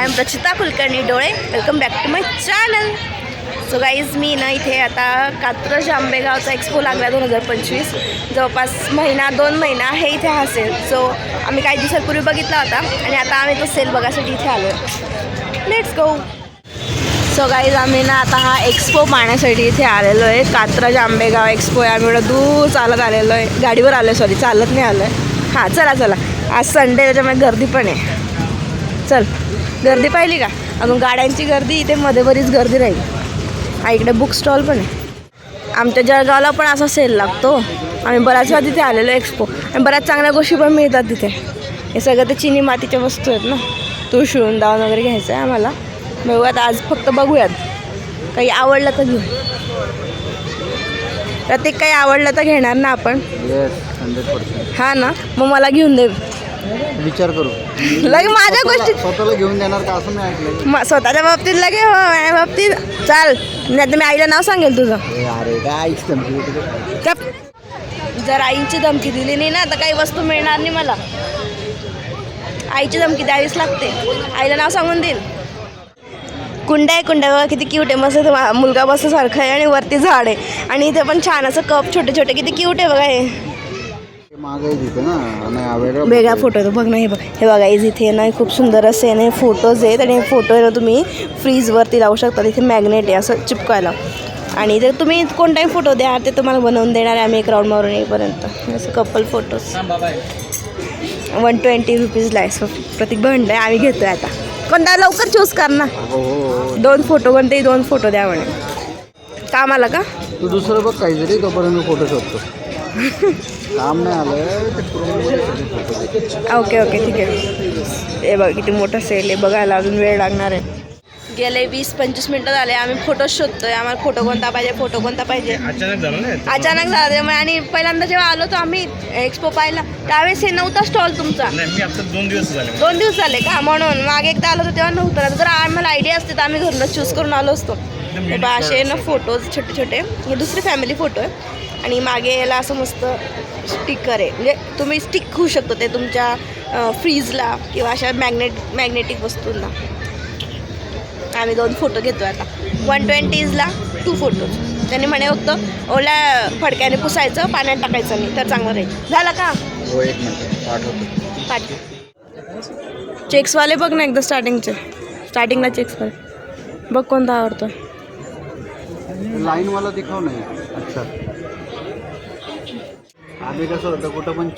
I am Rachita Kulkarni डोळे. Welcome back to my channel so guys मी ना इथे आता कात्रज आंबेगावचा एक्सपो लागला दोन हजार पंचवीस. जवळपास महिना दोन महिना हे इथे हा सेल सो आम्ही काही दिवसांपूर्वी बघितला होता आणि आता आम्ही तो सेल बघायसाठी इथे आलो लेट्स गो सो गाईज आम्ही ना आता हा एक्सपो पाहण्यासाठी इथे आलेलो आहे कात्रज आंबेगाव एक्सपो आहे. आम्ही एवढं दूर चालत आलेलो आहे गाडीवर आलो आहे सॉरी चालत नाही आलो आहे हां चला चला. आज संडे त्याच्यामुळे गर्दी पण आहे. चल. गर्दी पाहिली का? अजून गाड्यांची गर्दी इथे मध्ये बरीच गर्दी राहील. हा इकडे बुक स्टॉल पण आहे. आमच्या जळगावला पण असा सेल लागतो. आम्ही बऱ्याच वेळा तिथे आलेलो एक्सपो आणि बऱ्याच चांगल्या गोष्टी पण मिळतात तिथे. हे सगळं ते चिनी मातीच्या वस्तू आहेत ना? तुळशीळून दावण वगैरे घ्यायचं आहे आम्हाला. बघूयात आज फक्त बघूयात. काही आवडलं तर घेऊ. प्रत्येक काही आवडलं तर घेणार ना आपण? हा ना? मग मला घेऊन दे. विचार करू. लगे माझ्या गोष्टी स्वतःला घेऊन देणार का असं नाही ऐकलं म स्वतःच्या बाबतीत लगे हो माझ्या बाबतीत. चाल. नाही तर मी आईला नाव सांगेल तुझं. ए, अरे काय ऐकतं ना तुझं तिकडे? गप. जर आईची धमकी दिली नाही ना तर काही वस्तू मिळणार नाही मला. आईची धमकी द्यावीच लागते. आईला नाव सांगून देईल. कुंड आहे कुंड बघा किती क्यूट आहे. मस्त इथं मा- मुलगा बसल्यासारखं आहे आणि वरती झाड आहे. आणि इथे पण छान असं कप छोटे छोटे किती क्यूट आहे बघा हे ते मागे तिथे ना नाही हा वेगळा वेगळा फोटो आहे तो. बघ ना हे बघ. हे बघा इथे इथे ना खूप सुंदर असे आहे ना फोटोज आहेत आणि हे फोटो आहे ना तुम्ही फ्रीजवरती लावू शकता. इथे मॅग्नेट आहे असं चिपकायला. आणि जर तुम्ही कोणताही फोटो द्या ते तुम्हाला बनवून देणार आहे आम्ही एक राऊंड मारून येईपर्यंत. असं कपल फोटोज वन ट्वेंटी रुपीजला आहे सो प्रत्येक भंड आहे आम्ही घेतो आहे आता. कोणता? लवकर चूज कर ना. हो हो हो. दोन फोटो कोणतेही दोन फोटो द्या म्हणे. काम आला का? तू दुसरं बघ काहीतरी तोपर्यंत फोटो शोधतो. काम नाही आलं. ओके ओके ठीक आहे हे बघ किती मोठं सेल आहे बघायला अजून वेळ लागणार आहे. गेले वीस पंचवीस मिनटं झाले आम्ही फोटो शोधतोय आम्हाला फोटो कोणता पाहिजे फोटो कोणता पाहिजे. अचानक झालं ना अचानक झालं त्यामुळे आणि पहिल्यांदा जेव्हा आलो तो आम्ही एक्सपो पाहिला त्यावेळेस हे नव्हता स्टॉल तुमचा. नाही मी आता दोन दिवस झाले. दोन दिवस झाले का? म्हणून मागे एकदा आलो होतो तेव्हा नव्हतं ना जर आम्हाला आयडिया असते तर आम्ही घरूनच चूज करून आलो असतो. हे बघा असे ना फोटोज छोटे छोटे हे दुसरी फॅमिली फोटो आहे. आणि मागे याला असं मस्त स्टिकर आहे. म्हणजे तुम्ही स्टिक होऊ शकतो ते तुमच्या फ्रीजला किंवा अशा मॅग्नेट मॅग्नेटिक वस्तूंना. आम्ही दोन फोटो घेतो आता. वन ट्वेंटीजला टू फोटोज त्यांनी म्हणे फक्त ओल्या फडक्याने पुसायचं पाण्यात टाकायचं नाही तर चांगलं राहील. झालं का? हो एक मिनिट. पाठवतो. पाठी. चेक्सवाले बघ ना एकदा स्टार्टिंगचे स्टार्टिंगला चेक्सवाले बघ कोणता आवडतो. लाईन मला दिखाव नाही. अच्छा. आम्ही कसं होतं कुठं पण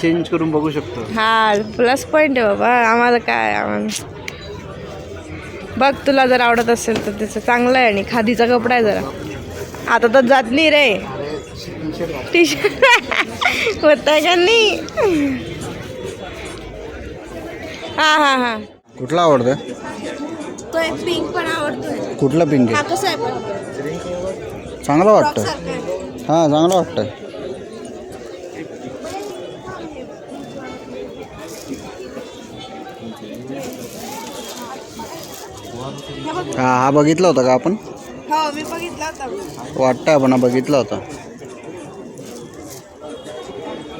चेंज करून बघू शकतो. हा प्लस पॉईंट आहे बाबा. आम्हाला काय आम्हाला बघ तुला जर आवडत असेल तर त्याचं चांगलं आहे आणि खादीचा कपडा आहे जरा. आता तर जात नाही रे. टी शर्ट होत आहे का नाही? हां हां हां. कुठला आवडतं तो एक पिंक पण आवडतोय. कुठला पिंक हा कसा आहे पण. चांगला वाटतं हां चांगला वाटतं हा हा बघितला होता का आपण? हो मी बघितला होता. वाटतं आपण हा बघितला होता.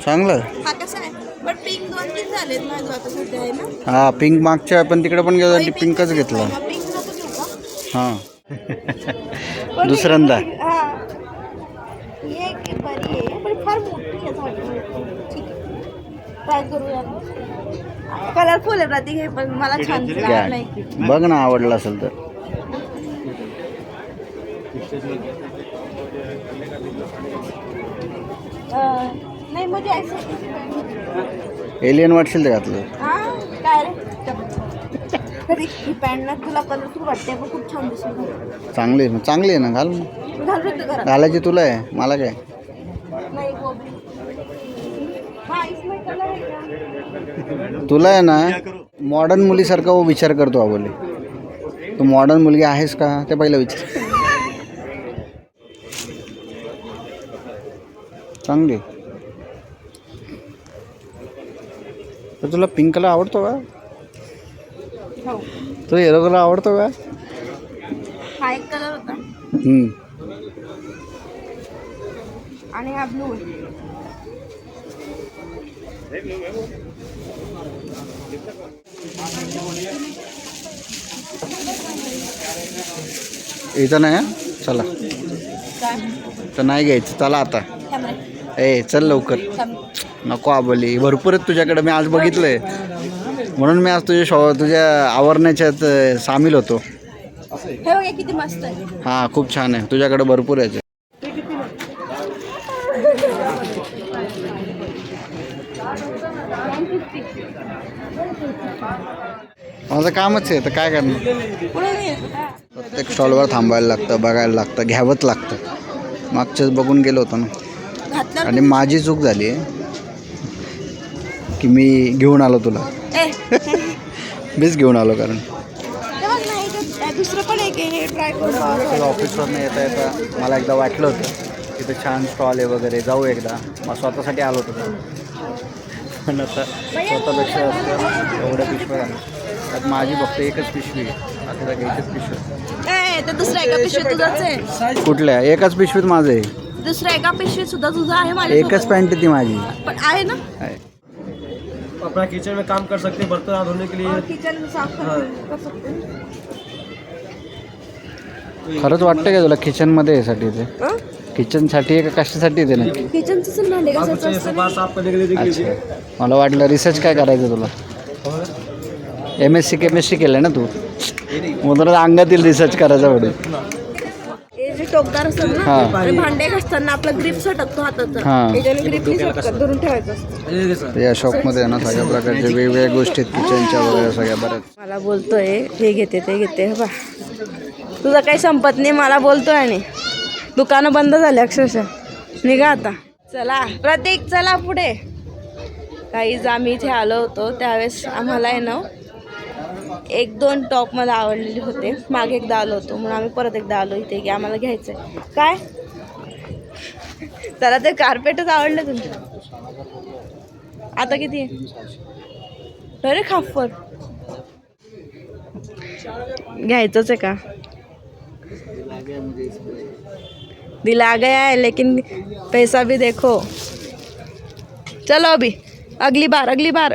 चांगलं. हा कसा आहे पण पिंक दोन तीन झालेत माझं आता सध्या आहे ना? हा पिंक मागच्या पण तिकडे पण गेला पिंकच घेतला. मग पिंक नको घेऊ का हां. दुसऱ्यांदा. हा. एक बरी आहे पण फार मोठी आहे झाडी. ठीक आहे. ट्राय करूया. कलरफुल आहे प्रतीक हे पण मला छान नाही बघ ना आवडलं असेल तर. अं, नाही म्हणजे असं एलियन वाटशील ते घातलं. हा काय रे? कधी ही पॅन्ट ना तुला कलरफुल वाटते पण खूप छान दिसत चांगली आहे ना चांगली आहे ना घाल ना. घालू ते घरात घालायची तुला आहे मला काय? नाही गोबी इसमें कलर आहे का तुला आहे ना मॉडर्न मुलीसारखा वो विचार करतो हा बोले तू मॉडर्न मुलगी आहेस का? ते पहिलं विचार. चांगली. तर तुला पिंक कलर आवडतो का? हो. तुला येलो कलर आवडतो का. आणि हा ब्लू इथं नाही हं? चला. तर नाही घ्यायचं. चला आता. ए चल लवकर. नको आबोली. भरपूर आहेत तुझ्याकडे. मी आज बघितलंय. म्हणून मी आज तुझ्या शॉ तुझ्या आवरण्याच्यात सामील होतो. हे हां खूप छान आहे. तुझ्याकडे भरपूर आहे. माझं कामच आहे तर काय करणार? प्रत्येक स्टॉलवर थांबायला लागतं बघायला लागतं घ्यावंच लागतं. मागच्याच बघून गेलो होतो ना. आणि माझी चूक झाली आहे की मी घेऊन आलो तुला. मीच घेऊन आलो कारण. बघ ना इथं दुसरं पण एक आहे हे ट्राय करून बघ. तुझं ऑफिसवरनं येता येता मला एकदा वाटलं होतं तिथं छान स्टॉल आहे वगैरे जाऊ एकदा. मग स्वतःसाठी आलो होतो. पण आता स्वतःपेक्षा एवढ्या पिशव्या माझी फक्त एकच पिशवी आहे. आता त्या घ्यायचीच पिशवी. ए ते दुसऱ्या एका पिशवीत तुझंच आहे? कुठल्या? एकाच पिशवीत माझं आहे. दुसऱ्या एका पिशवीत सुद्धा तुझं आहे माझ्या एकच पॅन्ट आहे ती माझी. पण आहे ना? आहे. अपना किचन में काम कर सकते हैं बर्तन हाथ धोने के लिए। किचन साफ कर सकते खरंच वाटतं का तुला किचनमध्ये यासाठी ते? किचनसाठी आहे का कशासाठी ते किचनचं भांडे घासायचं असतं सफा साफ करने के लिए देख लीजिए अच्छा. मला वाटलं रिसर्च काय करायचं तुला? एम एस सी केमिस्ट्री केलं ना तू? म्हणून अंगातील रिसर्च करायचा पुढे. हे जे टोकदार असतात ना हा. ते भांडे घासताना आपला ग्रिप सटकतो हाताचा हा. त्याच्याने ग्रिपनी सटकत धरून ठेवायचं असतं. या शॉपमध्ये आहे ना सगळ्या प्रकारच्या वेगवेगळ्या गोष्टी आहेत किचनच्या वगैरे सगळ्या बऱ्याच. मला बोलतोय हे घेते ते घेते हे बा तुझं काही संपत नाही मला बोलतोय आणि. दुकानं बंद झाली अक्षरशः. निघा आता. चला प्रतीक चला पुढे. काहीच आम्ही इथे आलो होतो त्यावेळेस आम्हाला आहे ना एक दोन टॉप मला आवडलेले होते. मागे एकदा आलो होतो म्हणून आम्ही परत एकदा आलो इथे की आम्हाला घ्यायचं आहे काय? त्याला ते कार्पेटच आवडलं तुमचं. आता किती? आहे अरे खाफर. घ्यायचंच आहे का? दिला गया है लेकिन पैसा भी देखो. चलो अभी. अगली बार अगली बार.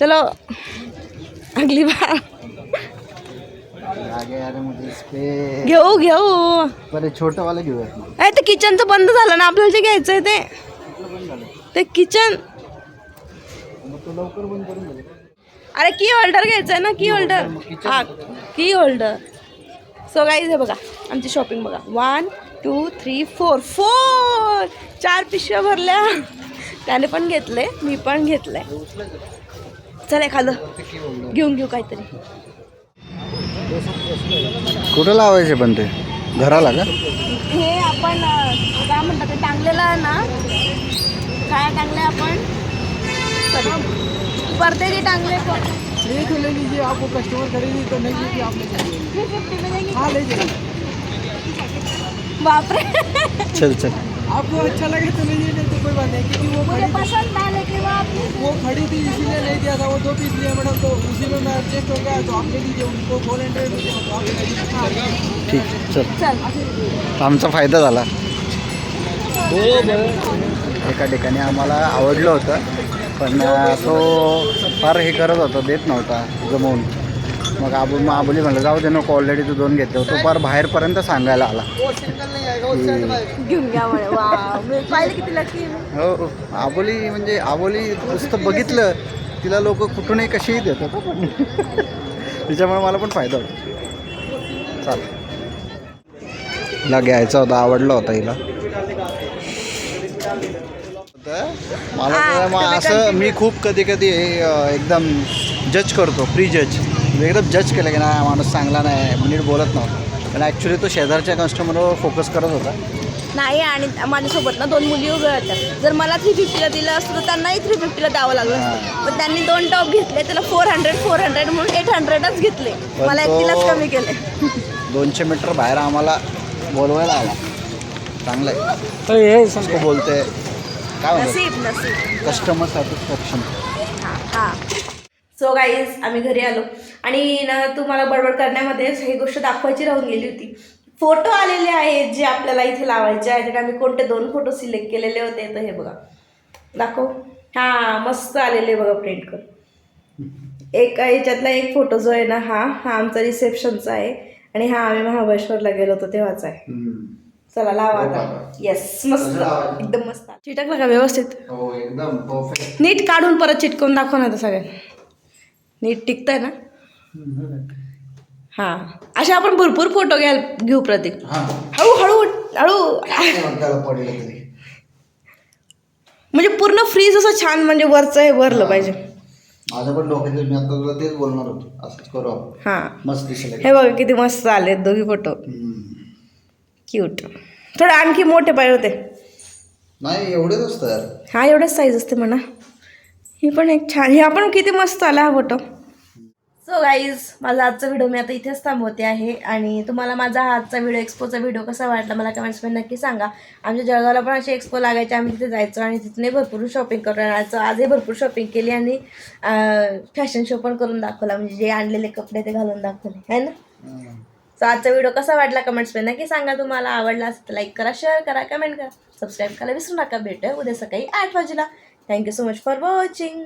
चलो. अगली बार. घेऊ घेऊ. बरे छोटं वाला अरे ते किचनचं बंद झालं ना आपल्याला जे घ्यायचं आहे ते ते किचन अरे की होल्डर घ्यायचं आहे ना की होल्डर हा की होल्डर सो गाईज हे बघा आमची शॉपिंग बघा. One two three four four चार पिशव्या भरल्या. त्याने पण घेतले मी पण घेतलंय चल एखादं. घेऊन घेऊ काहीतरी. कुठं लावायचे पण ते? घराला का? हे आपण काय म्हणतात ते टांगलेलं आहे ना? काय टांगले आपण. पडदे जे टांगले आपको कस्टमर खरीदी तो नहीं लीजिए आप बापरे. चल चल. आपको अच्छा लगे तो लीजिए नहीं तो कोई बात नहीं क्योंकि वो मुझे पसंद आले की आपने वो खड़ी थी दिया था वो दो पीस लिए मैडम तो उसी में मैं एडजस्ट हो गया तो आप ले लीजिए उनको फोर हंड्रेड तो आप ले लीजिए ठीक चल। चल। आमचा फायदा झाला. एका ठिकाणी आम्हाला आवडलं होतं पण तो फार हे करत होता देत नव्हता जमवून. मग आबू मग आबोली म्हणलं जाऊ दे नको ऑलरेडी तू दोन घेतले. तो फार बाहेरपर्यंत सांगायला आला. घेऊन घ्या हो हो. आबोली म्हणजे आबोली नुसतं बघितलं तिला लोक कुठूनही कशीही देतात तिच्यामुळे मला पण फायदा होतो. चाल हिला घ्यायचा होता आवडला होता हिला. मला तर मग असं मी खूप कधी कधी एकदम जज करतो प्री जज एकदम जज केलं की नाही माणूस चांगला नाही नीट बोलत नव्हता. पण ॲक्च्युली तो शेजारच्या कस्टमरवर फोकस करत होता. नाही आणि माझ्यासोबत ना दोन मुली उभ्या होत्या जर मला थ्री फिफ्टीला दिलं असतं तर त्यांनाही थ्री फिफ्टीला द्यावं लागलं असतं. पण त्यांनी दोन टॉप घेतले त्याला फोर हंड्रेड फोर हंड्रेड म्हणून एट हंड्रेडच घेतले. मला एकटीलाच कमी केले. दोनशे मीटर बाहेर आम्हाला बोलवायला आला. चांगलं आहे तो बोलते काय नसीब नसीब. कस्टमर सॅटिस्फॅक्शन हां हां. सो गाईज आम्ही घरी आलो. आणि ना तुम्हाला बडबड करण्यामध्येच ही गोष्ट दाखवायची राहून गेली होती. फोटो आलेले आहेत जे आपल्याला इथे लावायचे आहेत. आम्ही कोणते दोन फोटो सिलेक्ट केलेले होते तर हे बघा. दाखव. हां मस्त आलेले बघा प्रिंट कर एक याच्यातला एक फोटो जो आहे ना हा हा आमचा रिसेप्शनचा आहे. आणि हा आम्ही महाबळेश्वरला गेलो होतो तेव्हाच आहे. चला लावा आता. येस मस्त. एकदम मस्त. चिटकलं का व्यवस्थित. हो नीट काढून परत चिटकून दाखव ना आता सगळ्यांना. नीट टिकतंय ना? हां. असे आपण भरपूर फोटो घ्याल घेऊ प्रतीक. हा. हळू हळू. हळू त्याला पडलं तरी म्हणजे पूर्ण फ्रीज असं छान म्हणजे वरचं हे भरलं पाहिजे. माझं पण डोक्यात मी आता तुला तेच बोलणार होतो. असंच करू आपण. हां. मस्त दिसेल हे बघा किती मस्त आले दोघी फोटो. हम्म. क्यूट थोडे आणखी मोठे पाहिजे होते. नाही एवढेच असतं यार हा एवढंच साईज असते म्हणा. ही पण एक छान ह्या पण किती मस्त आला हा फोटो. सो गाईज माझा आजचा व्हिडिओ मी आता इथेच थांबवते आहे आणि तुम्हाला माझा हा आजचा व्हिडिओ एक्सपोचा व्हिडिओ कसा वाटला मला कमेंट्समध्ये नक्की सांगा. आमच्या जळगावला पण असे एक्सपो लागायचे आम्ही तिथे जायचो आणि तिथूनही भरपूर शॉपिंग करून आणायचो. आजही भरपूर शॉपिंग केली आणि फॅशन शो पण करून दाखवला. म्हणजे जे आणलेले कपडे ते घालून दाखवले. है ना? सो आजचा व्हिडिओ कसा वाटला कमेंट्समध्ये नक्की सांगा तुम्हाला. आवडला असेल तर लाईक करा शेअर करा कमेंट करा. सबस्क्राईब करायला विसरू नका. भेटूया उद्या सकाळी आठ वाजेला. Thank you so much for watching